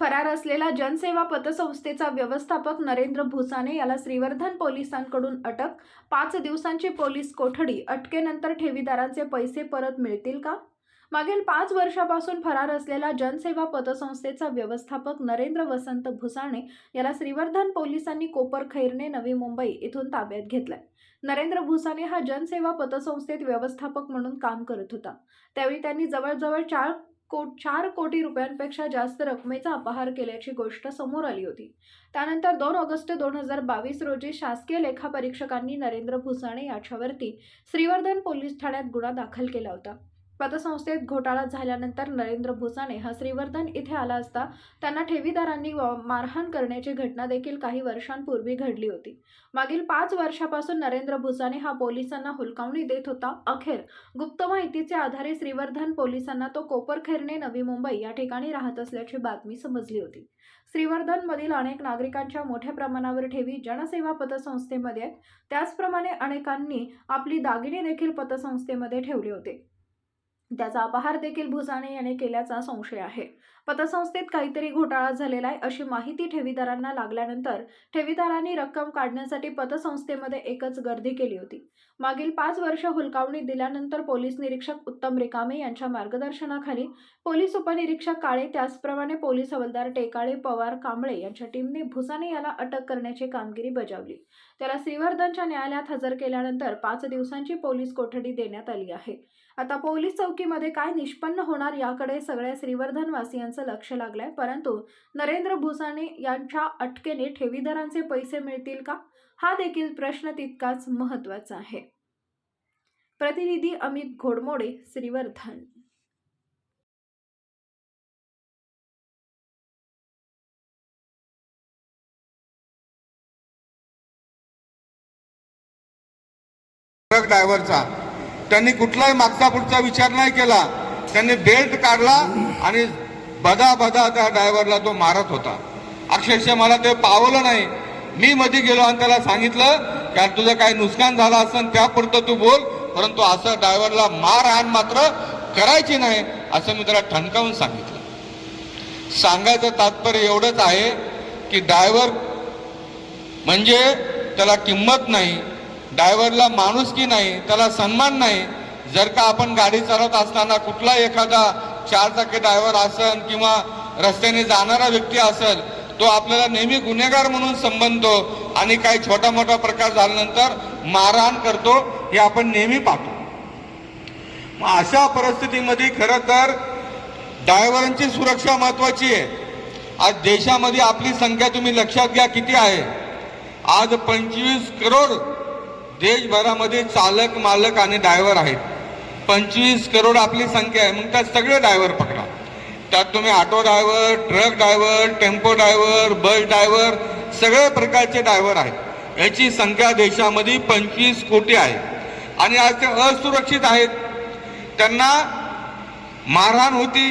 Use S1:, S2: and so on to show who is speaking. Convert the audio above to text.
S1: फरार असलेला जनसेवा पतसंस्थेचा व्यवस्थापक नरेंद्र भुसाने याला श्रीवर्धन पोलिसांकडून अटक. पाच दिवसांची पोलीस कोठडी अटकेनंतर ठेवीदारांचे पैसे परत मिळतील का? मागील पाच वर्षापासून फरार असलेला जनसेवा पतसंस्थेचा व्यवस्थापक नरेंद्र वसंत भुसाणे याला श्रीवर्धन पोलिसांनी कोपर खैरने नवी मुंबई इथून ताब्यात घेतलाय. नरेंद्र भुसाने हा जनसेवा पतसंस्थेत व्यवस्थापक म्हणून काम करत होता. त्यावेळी त्यांनी जवळजवळ चार को चार कोटी रुपयांपेक्षा जास्त रकमेचा अपहार केल्याची गोष्ट समोर आली होती. त्यानंतर दोन ऑगस्ट दोन हजार बावीस रोजी शासकीय लेखापरीक्षकांनी नरेंद्र भुसाणे याच्यावरती श्रीवर्धन पोलीस ठाण्यात गुन्हा दाखल केला होता. पतसंस्थेत घोटाळा झाल्यानंतर नरेंद्र भुसाणे हा श्रीवर्धन इथे आला असता त्यांना ठेवीदारांनी मारहाण करण्याची घटना देखील काही वर्षांपूर्वी घडली होती. मागील पाच वर्षापासून नरेंद्र भुसाने हा पोलिसांना हुलकावणी देत होता. अखेर गुप्त माहितीच्या आधारे श्रीवर्धन पोलिसांना तो कोपरखेरने नवी मुंबई या ठिकाणी राहत असल्याची बातमी समजली होती. श्रीवर्धनमधील अनेक नागरिकांच्या मोठ्या प्रमाणावर ठेवी जनसेवा पतसंस्थेमध्ये आहेत. त्याचप्रमाणे अनेकांनी आपली दागिने देखील पतसंस्थेमध्ये ठेवले होते. त्याचा अपहार देखील भुसाणे याने केल्याचा संशय आहे. पतसंस्थेत काहीतरी घोटाळा झालेला आहे अशी माहिती ठेवीदारांना लागल्यानंतर ठेवीदारांनी रक्कम काढण्यासाठी पतसंस्थेमध्ये एकच गर्दी केली होती. मागील पाच वर्ष हुलकावणी दिल्यानंतर पोलीस निरीक्षक उत्तम रिकामे यांच्या मार्गदर्शनाखाली पोलीस उपनिरीक्षक काळे त्याचप्रमाणे पोलीस हवालदार टेकाळे पवार कांबळे यांच्या टीमने भुसाने याला अटक करण्याची कामगिरी बजावली. त्याला श्रीवर्धनच्या न्यायालयात हजर केल्यानंतर पाच दिवसांची पोलीस कोठडी देण्यात आली आहे. आता पोलीस चौकीमध्ये काय निष्पन्न होणार याकडे सगळ्या श्रीवर्धन वासियांचं लक्ष लागलंय. परंतु नरेंद्र भुसाने यांच्या अटकेने ठेवीदारांचे पैसे मिळतील का? हा देखील प्रश्न तितकाच महत्त्वाचा आहे. प्रतिनिधी अमित घोडमोडे श्रीवर्धन.
S2: ट्रक ड्रायव्हरचा त्यांनी कुठलाही मागचा पुढचा विचार नाही केला. त्यांनी बेल्ट काढला आणि बदा बदा त्या ड्रायव्हरला तो मारत होता. अक्षरशः मला ते पावलं नाही. मी मध्ये गेलो आणि त्याला सांगितलं की तुझं काही नुकसान झालं असं त्यापुरतं तू बोल परंतु असं ड्रायव्हरला मारहाण मात्र करायची नाही असं मी त्याला ठणकावून सांगितलं. सांगायचं तात्पर्य एवढंच आहे की ड्रायव्हर म्हणजे त्याला किंमत नाही ड्रायव्हरला माणुसकी नाही त्याला सन्मान नाही. जर का आपण गाडी चालवत असताना कुठला एखादा चार चाकी ड्रायव्हर असेल किंवा रस्त्याने जाणारा व्यक्ती असेल तो आपल्याला नेहमी गुन्हेगार म्हणून संबंधतो आणि काही छोटा मोठा प्रकार झाल्यानंतर मारहाण करतो हे आपण नेहमी पाहतो. मग अशा परिस्थितीमध्ये खरं तर ड्रायव्हरांची सुरक्षा महत्वाची आहे. आज देशामध्ये आपली संख्या तुम्ही लक्षात घ्या किती आहे. आज पंचवीस करोड देशभरामध्ये चालक मालक आणि ड्रायव्हर आहेत. पंचवीस करोड आपली संख्या आहे. मग त्यात सगळे ड्रायव्हर पकडा. त्यात तुम्ही auto driver truck driver tempo driver bus driver सगळ्या प्रकारचे ड्रायव्हर आहेत. याची संख्या देशामध्ये पंचवीस कोटी आहे. आणि आज ते असुरक्षित आहेत. त्यांना मारहाण होती.